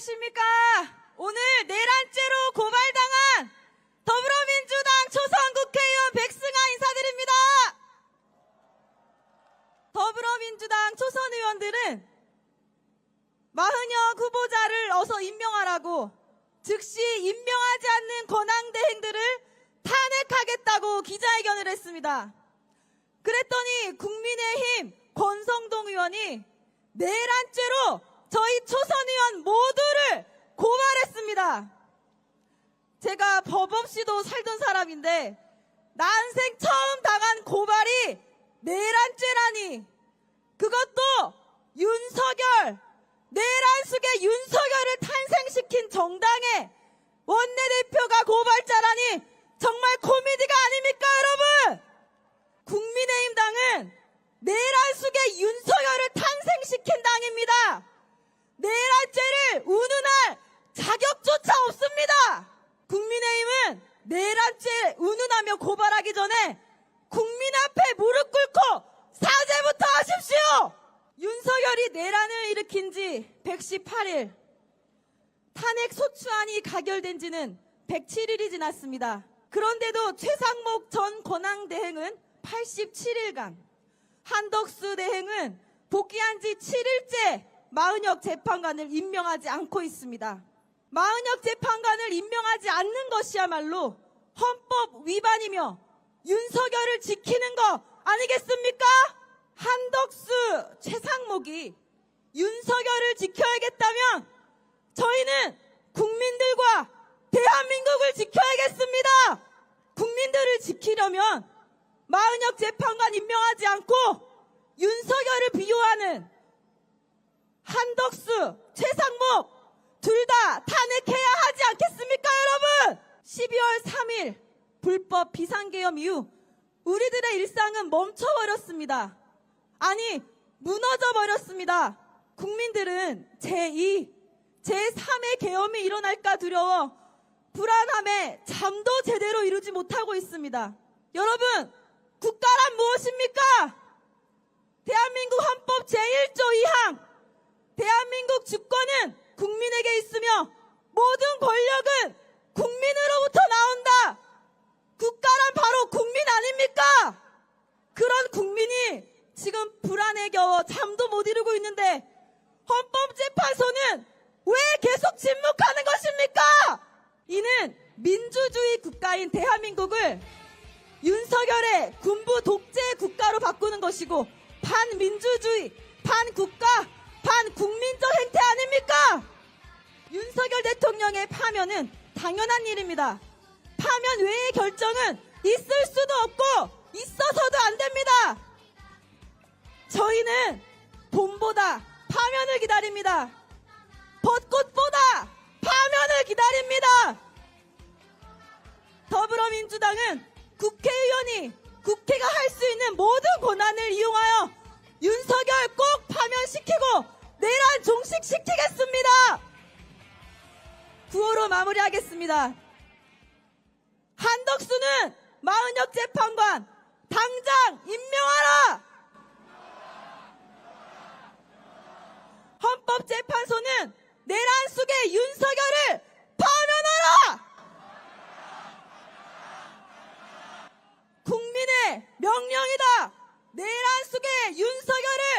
안녕하십니까. 오늘 내란죄로 고발당한 더불어민주당 초선 국회의원 백승아 인사드립니다. 더불어민주당 초선 의원들은 마흔여 후보자를 어서 임명하라고 즉시 임명하지 않는 권한대행들을 탄핵하겠다고 기자회견을 했습니다. 그랬더니 국민의힘 권성동 의원이 내란죄로 저희 초선 의원 모두를 고발했습니다. 제가 법 없이도 살던 사람인데 난생 처음 당한 고발이 내란죄라니. 그것도 윤석열 내란 속에 윤석열을 탄생시킨 정당의 원내대표가 고발자라니 정말 코미디가 아닙니까 여러분? 국민의힘 당은 내란 속에 윤석열을 탄생시킨 당입니다. 내란죄를 18일 탄핵 소추안이 가결된 지는 107일이 지났습니다. 그런데도 최상목 전 권항대행은 87일간, 한덕수 대행은 복귀한 지 7일째 마은혁 재판관을 임명하지 않고 있습니다. 마은혁 재판관을 임명하지 않는 것이야말로 헌법 위반이며 윤석열을 지키는 거 아니겠습니까? 한덕수 최상목이 윤석열을 지켜야겠다면 저희는 국민들과 대한민국을 지켜야겠습니다. 국민들을 지키려면 마은혁 재판관 임명하지 않고 윤석열을 비호하는 한덕수, 최상목 둘 다 탄핵해야 하지 않겠습니까, 여러분? 12월 3일 불법 비상계엄 이후 우리들의 일상은 멈춰버렸습니다. 아니, 무너져 버렸습니다. 국민들은 제2, 제3의 계엄이 일어날까 두려워 불안함에 잠도 제대로 이루지 못하고 있습니다. 여러분, 국가란 무엇입니까? 대한민국 헌법 제1조 2항 대한민국 주권은 국민에게 있으며 모든 권력은 국민으로부터 나온다. 국가란 바로 국민 아닙니까? 그런 국민이 지금 불안에 겨워 잠도 못 이루고 있는데 헌법재판소는 왜 계속 침묵하는 것입니까? 이는 민주주의 국가인 대한민국을 윤석열의 군부 독재 국가로 바꾸는 것이고 반민주주의, 반국가, 반국민적 행태 아닙니까? 윤석열 대통령의 파면은 당연한 일입니다. 파면 외의 결정은 있을 수도 없고 있어서도 안 됩니다. 저희는 돈보다 파면을 기다립니다. 벚꽃보다 파면을 기다립니다. 더불어민주당은 국회의원이 국회가 할 수 있는 모든 권한을 이용하여 윤석열 꼭 파면시키고 내란 종식시키겠습니다. 구호로 마무리하겠습니다. 한덕수는 마은혁 재판관 당장 헌법재판소는 내란 속의 윤석열을 파면하라! 국민의 명령이다! 내란 속의 윤석열을